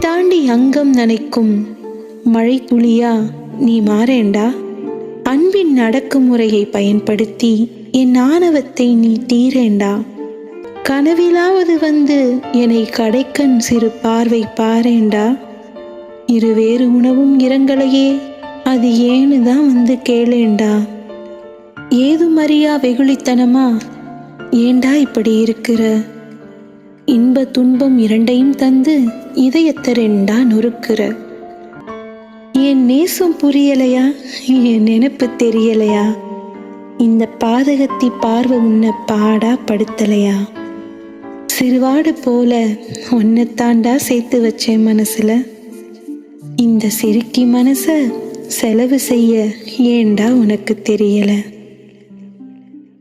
தாண்டி அங்கம் நனைக்கும் மழை துளியா நீ மாறேண்டா? அன்பின் அடக்குமுறையை பயன்படுத்தி என் ஆணவத்தை நீ தீரேண்டா? கனவிலாவது வந்து என்னை கடைக்கண் சிறு பார்வை பாரேண்டா? இருவேறு உணவும் இரங்கலையே அது ஏன்னு தான் வந்து கேளேண்டா? ஏதுமறியா வெகுளித்தனமா? ஏண்டா இப்படி இருக்கிற? இன்ப துன்பம் இரண்டையும் தந்து இதயத்தை ரெண்டா நொறுக்கிற என் நேசம் புரியலையா? என் நினைப்பு தெரியலையா? இந்த பாதகத்தி பார்வை உன்னை பாடா படுத்தலையா? சிறுவாடு போல ஒன்னத்தாண்டா சேர்த்து வச்சேன் மனசுல. இந்த சிறுக்கி மனச செலவு செய்ய ஏண்டா உனக்கு தெரியலை?